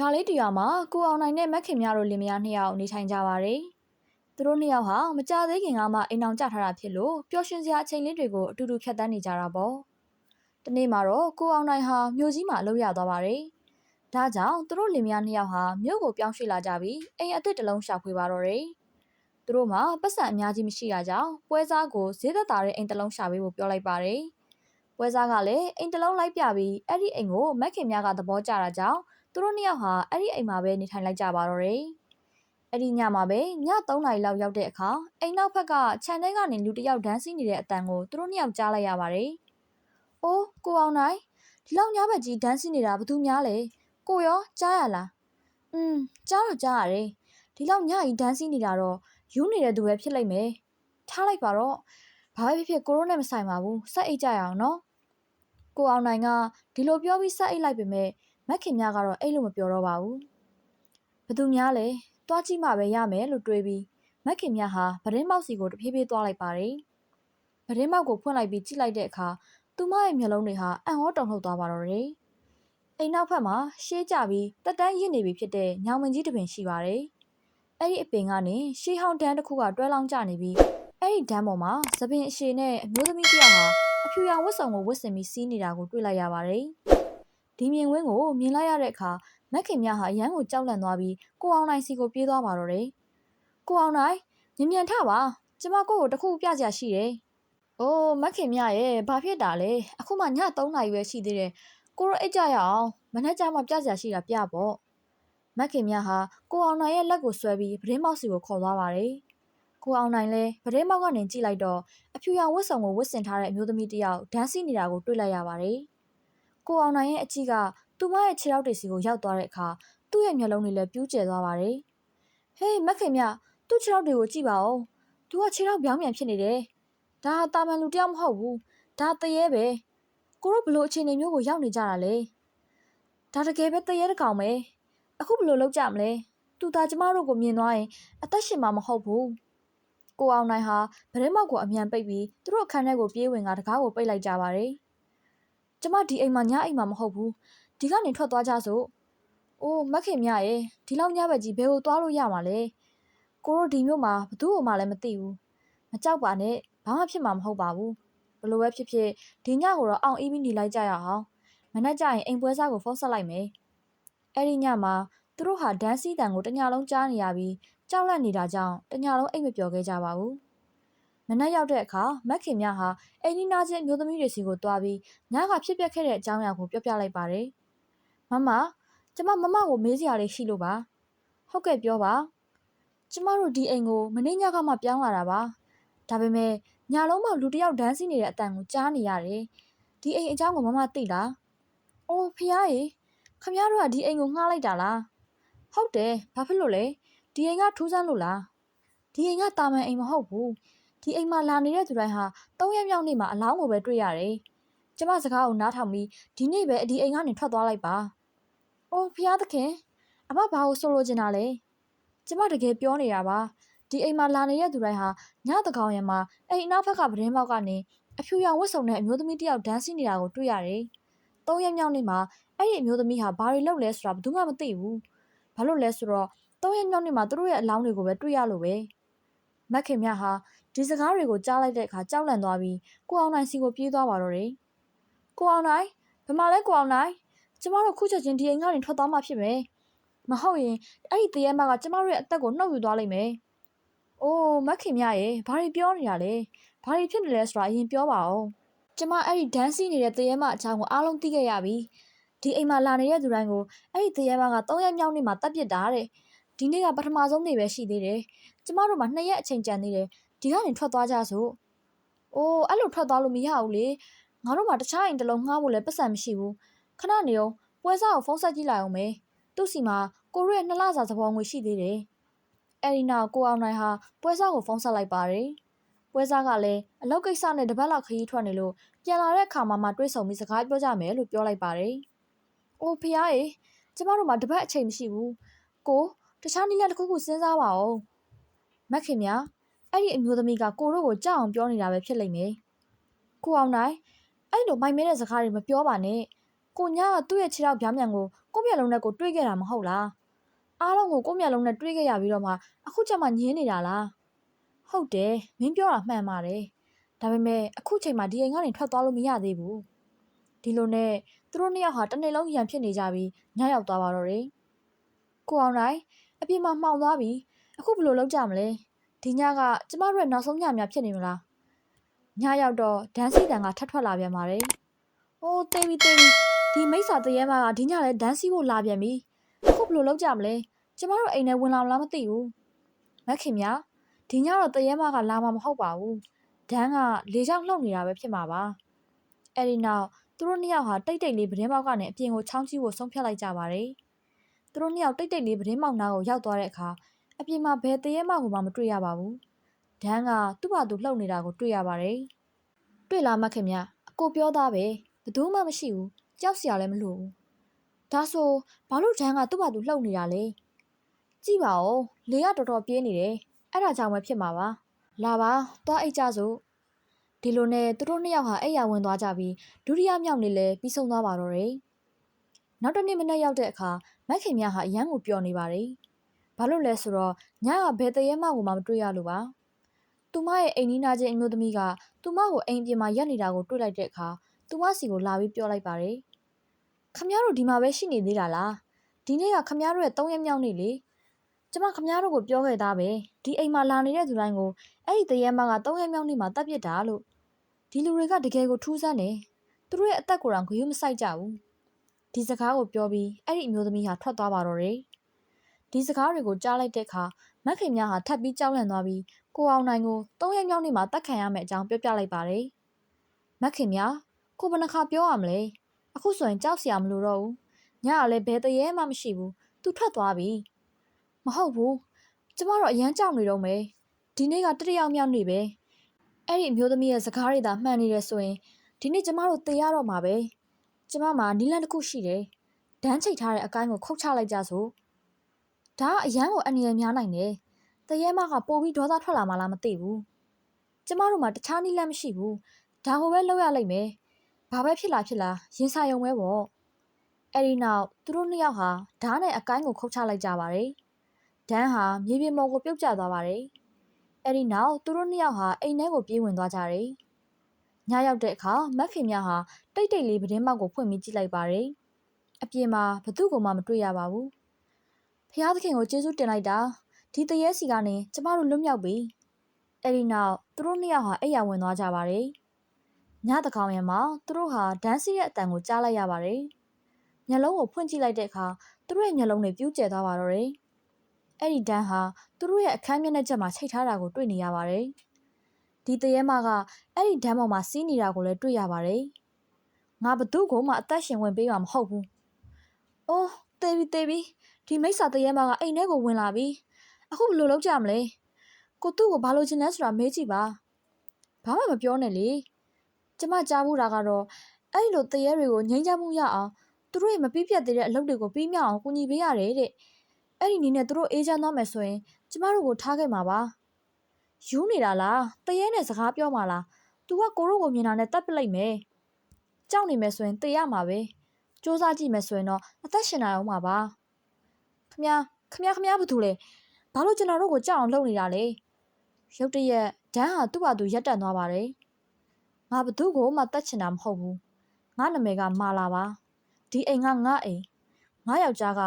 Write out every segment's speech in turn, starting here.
ရွာလေးတရွာမှာကိုအောင်နိုင်နဲ့မက်ခင်များတို့လင်မယားနှစ်ယောက်နေထိုင်ကြပါတယ်။သူတို့နှစ်ယောက်ဟာမကြသေးခင်ကမှအိမ်အောင်ကြထားတာဖြစ်လို့ပျော်ရွှင်စရာအချိန်လေးတွေကိုအတူတူဖြတ်သန်းနေကြတာပေါ့။ဒီနေ့မှာတော့ကိုအောင်နိုင်ဟာမြို့ကြီးမှာအလုပ်ရသွားပါတယ်။ဒါကြောင့်သူတို့လင်မယားနှစ်ယောက်ဟာမြို့ကိုပြောင်းရွှေ့လာကြပြီးအိမ်အသစ်တစ်လုံးရှာဖွေပါတော့တယ်။သူတို့မှာပတ်စံအများကြီးမရှိတာကြောင့်ပွဲစားကိုဈေးသက်သာတဲ့အိမ်တစ်လုံးရှာပေးဖို့ပြောလိုက်ပါတယ်။ပွဲစားကလည်းအိမ်တစ်လုံးလိုက်ပြပြီးအဲ့ဒီအိမ်ကိုမက်ခင်များကသဘောကျတာကြောင့် သူတို့နှစ်ယောက်ဟာအဲ့ဒီအိမ်မှာပဲနေထိုင်လိုက်ကြပါတော့တယ်။အဲ့ဒီညမှာပဲည3နာရီလောက်ရောက်တဲ့အခါအိမ်နောက်ဘက်ကခြံထဲကနေလူတစ်ယောက်ဒန်းစီနေတဲ့အတန်ကိုသူတို့နှစ်ယောက်ကြားလိုက်ရပါတယ်။အိုးကိုအောင်နိုင်ဒီလောက်ညဘက်ကြီးဒန်းစီနေတာဘာသူများလဲ။ကိုရောကြားရလား။อืมကြားတော့ကြားရတယ်။ဒီလောက်ညကြီးဒန်းစီနေတာတော့ယူနေတဲ့သူပဲဖြစ်လိမ့်မယ်။ထားလိုက်ပါတော့။ဘာပဲဖြစ်ဖြစ်ကိုရိုနဲ့မဆိုင်ပါဘူး။စက်အိတ်ကြရအောင်နော်။ကိုအောင်နိုင်ကဒီလိုပြောပြီးစက်အိတ်လိုက်ပေမဲ့ မက်ခင်များကတော့အဲ့လိုမပြောတော့ပါဘူး။ဘသူများလဲတွားကြည့်မှပဲရမယ်လို့တွေးပြီးမက်ခင်များဟာဗရင်မောက်စီကိုတဖြည်းဖြည်းသွားလိုက်ပါတယ်။ဗရင်မောက်ကိုဖွင့်လိုက်ပြီးကြည့်လိုက်တဲ့အခါသူမရဲ့မျက်လုံးတွေဟာအံ့ဩတုန်လှုပ်သွားပါတော့တယ်။အိမ်နောက်ဖက်မှာရှေးကြပြီးတက်တန်းရစ်နေပြီဖြစ်တဲ့ညောင်မင်းကြီးတစ်ပင်ရှိပါတယ်။အဲ့ဒီအပင်ကနေရှေးဟောင်းတန်းတစ်ခုကတွဲလောင်းကျနေပြီးအဲ့ဒီတန်းပေါ်မှာသပင်အရှည်နဲ့အမျိုးသမီးတစ်ယောက်ဟာအဖြူရောင်ဝတ်စုံကိုဝတ်ဆင်ပြီးစီးနေတာကိုတွေ့လိုက်ရပါတယ်။ ဒီမြင်ကွင်းကိုမြင်လိုက်ရတဲ့အခါမက်ခင်မြဟာအရန်ကိုကြောက်လန့်သွားပြီးကိုအောင်နိုင်စီကိုပြေးသွားပါတော့တယ်။ကိုအောင်နိုင်မြင်မြန်ထပါကျမကိုကိုတခုပြစရာရှိတယ်။အိုးမက်ခင်မြရဲ့ဘာဖြစ်တာလဲအခုမှည3နာရီပဲရှိသေးတယ်။ကိုရောအိတ်ကြရအောင်မနေ့ကျမှပြစရာရှိတာပြပေါ့။မက်ခင်မြဟာကိုအောင်နိုင်ရဲ့လက်ကိုဆွဲပြီးပရင်းမောက်စီကိုခေါ်သွားပါတယ်။ကိုအောင်နိုင်လဲပရင်းမောက်ကနေကြည့်လိုက်တော့အဖြူရောင်ဝတ်စုံကိုဝတ်ဆင်ထားတဲ့အမျိုးသမီးတစ်ယောက်ဒန်းစီနေတာကိုတွေ့လိုက်ရပါတယ်။ ကိုအောင်နိုင်ရဲ့အကြည့်ကသူမရဲ့ခြေထောက်တွေစီကိုရောက်သွားတဲ့အခါသူ့ရဲ့မျက်လုံးတွေလည်းပြူးကျဲသွားပါတယ်။ဟေးမက်ခင်မြသူ့ခြေထောက်တွေကိုကြည့်ပါဦး။ तू ကခြေထောက်ပြောင်းပြန်ဖြစ်နေတယ်။ဒါတာမန်လူတယောက်မဟုတ်ဘူး။ဒါတရေပဲ။ကိုတို့ဘလို့အခြေအနေမျိုးကိုရောက်နေကြတာလဲ။ဒါတကယ်ပဲတရေတကောင်ပဲ။အခုဘလို့လောက်ကြမလဲ။ तू သားကျမတို့ကိုမြင်သွားရင်အသက်ရှင်မှာမဟုတ်ဘူး။ကိုအောင်နိုင်ဟာဗရင်မောက်ကိုအမြန်ပိတ်ပြီးသူတို့အခန်းထဲကိုပြေးဝင်ကတကားကိုပိတ်လိုက်ကြပါတယ်။ ကျမဒီအိမ်မှာညအိမ်မှာမဟုတ်ဘူး။ဒီကနေထွက်သွားကြစို့။အိုးမက်ခင်မြရဲ့ဒီလောက်ညဘက်ကြီးဘယ်ကိုသွားလို့ရမှာလဲ။ကိုတို့ဒီမျိုးမှာဘသူ့ကိုမှလည်းမသိဘူး။မကြောက်ပါနဲ့ဘာမှဖြစ်မှာမဟုတ်ပါဘူး။ဘလို့ပဲဖြစ်ဖြစ်ဒီညကိုတော့အောင်အီးပြီးနေလိုက်ကြရအောင်။မနေ့ကျရင်အိမ်ပွဲစားကိုဖုန်းဆက်လိုက်မယ်။အဲ့ဒီညမှာသူတို့ဟာဒန်းစီတန်ကိုတညလုံးကြားနေရပြီးကြောက်လန့်နေတာကြောင့်တညလုံးအိတ်မပျော်ခဲ့ကြပါဘူး။ မနက်ရောက်တဲ့အခါမက်ခင်မြဟာအိမ်နီးနားချင်းအမျိုးသမီးတွေစီကိုတွားပြီးညကဖြစ်ပျက်ခဲ့တဲ့အကြောင်းအရာကိုပြောပြလိုက်ပါတယ်။မမကျမမမကိုမေးစရာလေးရှိလို့ပါ။ဟုတ်ကဲ့ပြောပါ။ကျမတို့ဒီအိမ်ကိုမနေ့ညကမှပြောင်းလာတာပါ။ဒါပေမဲ့ညလုံးမှလူတစ်ယောက်ဒန်းစီနေတဲ့အတန်ကိုကြားနေရတယ်။ဒီအိမ်အကြောင်းကိုမမသိလား။အိုးဖះရေခမရတို့ကဒီအိမ်ကိုငှားလိုက်တာလား။ဟုတ်တယ်ဘာဖြစ်လို့လဲ။ဒီအိမ်ကထူးဆန်းလို့လား။ဒီအိမ်ကတာမန်အိမ်မဟုတ်ဘူး။ ဒီအိမ်မှာလာနေတဲ့သူတိုင်းဟာ၃ရက်မြောက်နေ့မှာအလောင်းကိုပဲတွေ့ရတယ်။ကျမစကားကိုနားထောင်ပြီးဒီနေ့ပဲဒီအိမ်ကနေထွက်သွားလိုက်ပါ။အိုးဖះသခင်အမဘာကိုဆိုလိုချင်တာလဲ။ကျမတကယ်ပြောနေတာပါ။ဒီအိမ်မှာလာနေတဲ့သူတိုင်းဟာညတကောင်ရံမှာအိမ်အနောက်ဘက်ကပဒင်းပေါက်ကနေအဖြူရောင်ဝတ်စုံတဲ့အမျိုးသမီးတစ်ယောက်ဒန်းစီနေတာကိုတွေ့ရတယ်။၃ရက်မြောက်နေ့မှာအဲ့ဒီအမျိုးသမီးဟာဘာတွေလုပ်လဲဆိုတာဘယ်သူမှမသိဘူး။ဘာလို့လဲဆိုတော့၃ရက်မြောက်နေ့မှာသူတို့ရဲ့အလောင်းတွေကိုပဲတွေ့ရလို့ပဲ။မက်ခင်မြဟာ ဒီစကားတွေကိုကြားလိုက်တဲ့အခါကြောက်လန့်သွားပြီးကိုအောင်နိုင်စီကိုပြေးသွားပါတော့တယ်။ကိုအောင်နိုင်ဘယ်မှာလဲကိုအောင်နိုင်ကျမတို့ခုချက်ချင်းဒီအိမ်ကနေထွက်သွားမှဖြစ်မယ်။မဟုတ်ရင်အဲ့ဒီတရေမကကျမတို့ရဲ့အသက်ကိုနှုတ်ယူသွားလိမ့်မယ်။အိုးမက်ခင်မြရဲ့ဘာတွေပြောနေတာလဲ။ဘာတွေဖြစ်နေလဲဆိုတာအရင်ပြောပါဦး။ကျမအဲ့ဒီဒန်းစီနေတဲ့တရေမအကြောင်းကိုအားလုံးသိခဲ့ရပြီ။ဒီအိမ်မှာလာနေတဲ့သူတိုင်းကိုအဲ့ဒီတရေမက၃ရက်မြောက်နေ့မှာတပ်ပစ်တာတဲ့။ဒီနေ့ကပထမဆုံးနေ့ပဲရှိသေးတယ်။ကျမတို့မှာနှစ်ရက်အချိန်ကျန်သေးတယ်။ ဒီကနေထွက်သွားကြစို့။အိုးအဲ့လိုထွက်သွားလို့မရဘူးလေ။ငါတို့မှာတခြားအိမ်တစ်လုံးငှားဖို့လည်းပတ်စံမရှိဘူး။ခဏနေအောင်ပွဲစားကိုဖုန်းဆက်ကြည့်လိုက်အောင်မယ်။သူ့စီမှာကိုရိုရဲ့နှစ်လစာသဘောငွေရှိသေးတယ်။အဲဒီနောက်ကိုအောင်နိုင်ဟာပွဲစားကိုဖုန်းဆက်လိုက်ပါတယ်။ပွဲစားကလည်းအလုပ်ကိစ္စနဲ့တပတ်လောက်ခရီးထွက်နေလို့ပြန်လာတဲ့အခါမှမှတွေးဆုံပြီးစကားပြောကြမယ်လို့ပြောလိုက်ပါတယ်။အိုးဖះရေကျမတို့မှာတပတ်အချိန်မရှိဘူး။ကိုတခြားနည်းလမ်းတစ်ခုခုစဉ်းစားပါဦး။မက်ခင်မြ အဲ့ဒီအမျိုးသမီးကကိုတို့ကိုကြောက်အောင်ပြောနေတာပဲဖြစ်လိမ့်မယ်။ကိုအောင်နိုင်အဲ့လိုမိုက်မဲတဲ့စကားတွေမပြောပါနဲ့။ကိုညာကသူ့ရဲ့ခြေထောက်ပြောင်းပြန်ကိုကိုယ့်မျက်လုံးနဲ့ကိုတွေးခဲ့တာမဟုတ်လားအားလုံးကိုကိုယ့်မျက်လုံးနဲ့တွေးခဲ့ရပြီးတော့မှအခုချက်မှညင်းနေတာလားဟုတ်တယ်မင်းပြောတာမှန်ပါတယ်ဒါပေမဲ့အခုချိန်မှာဒီအိမ်ကနေထွက်သွားလို့မရသေးဘူးဒီလိုနဲ့သူတို့နှစ်ယောက်ဟာတစ်နေ့လုံးရန်ဖြစ်နေကြပြီးညရောက်သွားပါတော့တယ်ကိုအောင်နိုင်အပြင်မှာမှောင်သွားပြီအခုဘယ်လိုလုပ်ကြမလဲ ဒီညကကျမတို့ရဲ့နောက်ဆုံးညများဖြစ်နေမလားညရောက်တော့ဒန်းစီတန်ကထပ်ထွက်လာပြန်ပါတယ်။အိုးတေးပြီတေးပြီဒီမိစ္ဆာတရေမကဒီညလည်းဒန်းစီဖို့လာပြန်ပြီ။အခုဘယ်လိုလုပ်ကြမလဲ။ကျမတို့အိမ်ထဲဝင်လာမလားမသိဘူး။မခင်ဗျာဒီညတော့တရေမကလာမှာမဟုတ်ပါဘူး။ဒန်းကလေကြောင်လှုပ်နေတာပဲဖြစ်မှာပါ။အဲဒီနောက်သူတို့နှစ်ယောက်ဟာတိတ်တိတ်လေးပဒင်းပေါက်ကနေအပြင်ကိုချောင်းချီးဖို့ဆုံးဖြတ်လိုက်ကြပါတယ်။သူတို့နှစ်ယောက်တိတ်တိတ်လေးပဒင်းပေါက်နားကိုရောက်သွားတဲ့အခါ အပြင်မှာဘယ်တရေမကိုမှမတွေ့ရပါဘူး။ဒန်းကသူ့ဘာသူလှုပ်နေတာကိုတွေ့ရပါတယ်။တွေ့လားမခင်ဗျအကိုပြောသားပဲဘယ်သူမှမရှိဘူးကြောက်စရာလည်းမလိုဘူးဒါဆိုဘာလို့ဒန်းကသူ့ဘာသူလှုပ်နေတာလဲကြည့်ပါဦးလေကတော်တော်ပြင်းနေတယ်အဲ့ဒါကြောင့်ပဲဖြစ်မှာပါလာပါသွားအိတ်ကြစို့ဒီလိုနဲ့သူတို့နှစ်ယောက်ဟာအိတ်ရဝင်သွားကြပြီးဒုတိယမြောက်နေ့လဲပြီးဆုံးသွားပါတော့တယ်နောက်တစ်နေ့မနေ့ရောက်တဲ့အခါမက်ခင်မြဟာအရန်ကိုပျော်နေပါတယ် ဘာလို့လဲဆိုတော့ညကဘယ်တရေမှကိုမှမတွေ့ရလို့ပါသူမရဲ့အိမ်နီးနားချင်းအမျိုးသမီးကသူမကိုအိမ်ပြင်မှာရက်နေတာကိုတွေ့လိုက်တဲ့အခါသူမစီကိုလာပြီးပြောလိုက်ပါတယ်။ခမည်းတော်ဒီမှာပဲရှိနေသေးတာလား။ဒီနေ့ကခမည်းတော်ရဲ့၃ရက်မြောက်နေ့လေ။ကျမခမည်းတော်ကိုပြောခဲ့သားပဲ။ဒီအိမ်မှာလာနေတဲ့သူတိုင်းကိုအဲ့ဒီတရေမက၃ရက်မြောက်နေ့မှာတပ်ပစ်တာလို့ဒီလူတွေကတကယ်ကိုထူးဆန်းတယ်။သူတို့ရဲ့အသက်ကိုယ်တော်ဂရုမစိုက်ကြဘူး။ဒီစကားကိုပြောပြီးအဲ့ဒီအမျိုးသမီးဟာထွက်သွားပါတော့တယ်။ ဒီစကားတွေကိုကြားလိုက်တဲ့အခါမက်ခင်များဟာထပ်ပြီးကြောက်လန့်သွားပြီးကိုအောင်နိုင်ကို၃ရက်မြောက်နေ့မှာတတ်ခံရမယ့်အကြောင်းပြောပြလိုက်ပါတယ်။မက်ခင်များကိုဘယ်နှခါပြောရမလဲ။အခုဆိုရင်ကြောက်စရာမလိုတော့ဘူး။ညကလည်းဘယ်တရေမှမရှိဘူး။ तू ထွက်သွားပြီ။မဟုတ်ဘူး။ကျမတို့အရန်ကြောက်နေတော့မယ်။ဒီနေ့ကတတိယမြောက်နေ့ပဲ။အဲ့ဒီအမျိုးသမီးရဲ့စကားတွေသာမှန်နေတယ်ဆိုရင်ဒီနေ့ကျမတို့တေရတော့မှာပဲ။ကျမမှာနီလန်တစ်ခုရှိတယ်။ဒန်းချိတ်ထားတဲ့အကိုင်းကိုခုတ်ချလိုက်ကြစို့။ ဒါကအရန်ကိုအနေရများနိုင်တယ်။တရေမကပို့ပြီးဒေါသထွက်လာမှလားမသိဘူး။ကျမတို့မှာတခြားနီလန်မရှိဘူး။ဒါကိုပဲလုပ်ရလိမ့်မယ်။ဘာပဲဖြစ်လာဖြစ်လာရင်စာယုံပဲပေါ့။အဲဒီနောက်သူတို့နှစ်ယောက်ဟာဓားနဲ့အကိုင်းကိုခုတ်ချလိုက်ကြပါတယ်။ဒန်းဟာမြေပြင်ပေါ်ကိုပြုတ်ကျသွားပါတယ်။အဲဒီနောက်သူတို့နှစ်ယောက်ဟာအိမ်ထဲကိုပြေးဝင်သွားကြတယ်။ညရောက်တဲ့အခါမက်ခင်မြဟာတိတ်တိတ်လေးပဒင်းမောက်ကိုဖွင့်ပြီးကြည့်လိုက်ပါတယ်။အပြင်မှာဘသူ့ကိုမှမတွေ့ရပါဘူး။ ဖျားသခင်ကိုကျေးဇူးတင်လိုက်တာဒီတရေစီကနေကျမတို့လွတ်မြောက်ပြီ။အဲဒီနောက်သူတို့နှစ်ယောက်ဟာအိပ်ယာဝင်သွားကြပါတယ်။ညတကောင်ရံမှာသူတို့ဟာဒန်းစီရဲ့အတန်ကိုကြားလိုက်ရပါတယ်။မျက်လုံးကိုဖွင့်ကြည့်လိုက်တဲ့အခါသူတို့ရဲ့မျက်လုံးတွေပြူးကျဲသွားပါတော့တယ်။အဲ့ဒီဒန်းဟာသူတို့ရဲ့အခန်းမျက်နှာချက်မှာချိတ်ထားတာကိုတွေ့နေရပါတယ်။ဒီတရေမကအဲ့ဒီဒန်းပေါ်မှာစီးနေတာကိုလည်းတွေ့ရပါတယ်။ငါဘသူ့ကိုမှအသက်ရှင်ဝင်ပေးမှာမဟုတ်ဘူး။အိုးတေးပြီတေးပြီ ဒီမိစ္ဆာတရေမကအိမ်ထဲကိုဝင်လာပြီ။အခုဘယ်လိုလုပ်ကြမလဲ။ကိုသူ့ကိုဘာလို့ချင်လဲဆိုတာမေးကြည့်ပါ။ဘာမှမပြောနဲ့လေ။ကျမကြားမှုတာကတော့အဲ့လိုတရေတွေကိုငြိမ်းချမ်းမှုရအောင်သူတို့ရဲ့မပြီးပြတ်သေးတဲ့အလုပ်တွေကိုပြီးမြောက်အောင်ကူညီပေးရတယ်တဲ့။အဲ့ဒီနည်းနဲ့သူတို့အေးချမ်းသွားမယ်ဆိုရင်ကျမတို့ကိုထားခဲ့မှာပါ။ယူနေတာလား။တရေနဲ့စကားပြောမှာလား။ तू ကကိုတို့ကိုမြင်တာနဲ့တတ်ပလိုက်မယ်။ကြောက်နေမယ်ဆိုရင်တေးရမှာပဲ။စူးစမ်းကြည့်မယ်ဆိုရင်တော့အသက်ရှင်နိုင်အောင်မှာပါ။ ခမခမခမဘာလို့လဲ။ဘာလို့ကျွန်တော်တို့ကိုကြောက်အောင်လုပ်နေတာလဲ။ရုတ်တရက်ဒန်းဟာသူ့ဘာသူရက်တန်သွားပါတယ်။ငါဘသူ့ကိုမှတတ်ချင်တာမဟုတ်ဘူး။ငါနာမည်ကမာလာပါ။ဒီအိမ်ကငါအိမ်။ငါယောက်ျားက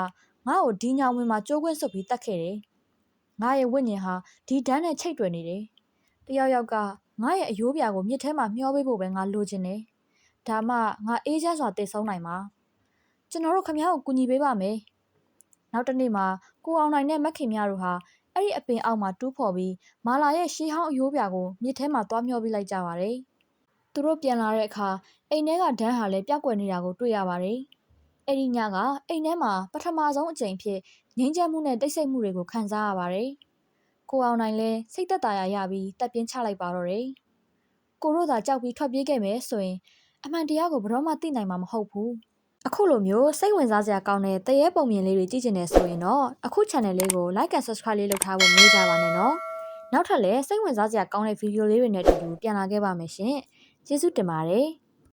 ငါ့ကိုဒီညောင်ဝင်မှာကြိုးကွင်းဆုပ်ပြီးတတ်ခဲ့တယ်။ငါရဲ့ဝိညာဉ်ဟာဒီဒန်းနဲ့ချိတ်တွယ်နေတယ်။တယောက်ယောက်ကငါရဲ့အယိုးပြာကိုမြစ်ထဲမှာမျောပေးဖို့ပဲငါလိုချင်တယ်။ဒါမှငါအေးချမ်းစွာတည်ဆုံးနိုင်မှာ။ကျွန်တော်တို့ခမ ्या ကိုကူညီပေးပါမယ်။ နောက်တစ်နေ့မှာကိုအောင်နိုင်နဲ့မက်ခင်များတို့ဟာအဲ့ဒီအပင်အောက်မှာတူးဖော်ပြီးမာလာရဲ့ရှေးဟောင်းအယိုးပြာကိုမြစ်ထဲမှာတွားမျောပေးလိုက်ကြပါတယ်။သူတို့ပြန်လာတဲ့အခါအိမ်ထဲကဒန်းဟာလည်းပျောက်ကွယ်နေတာကိုတွေ့ရပါတယ်။အဲ့ဒီညကအိမ်ထဲမှာပထမဆုံးအကြိမ်ဖြစ်ငိမ့်ချက်မှုနဲ့တိတ်ဆိတ်မှုတွေကိုခံစားရပါတယ်။ကိုအောင်နိုင်လည်းစိတ်သက်သာရရပြီးတက်ပြင်းချလိုက်ပါတော့တယ်။ကိုတို့သာကြောက်ပြီးထွက်ပြေးခဲ့မယ်ဆိုရင်အမှန်တရားကိုဘယ်တော့မှသိနိုင်မှာမဟုတ်ဘူး။ အခုလိုမျိုးစိတ်ဝင်စားစရာကောင်းတဲ့တရေပုံမြင်လေးတွေကြည့်ကျင်နေဆိုရင်တော့အခု channel လေးကို like and subscribe လေးလုပ်ထားဖို့မမေ့ကြပါနဲ့နော်။နောက်ထပ်လည်းစိတ်ဝင်စားစရာကောင်းတဲ့ဗီဒီယိုလေးတွေနဲ့အတူတူပြန်လာခဲ့ပါမယ်ရှင်။ကျေးဇူးတင်ပါတယ်။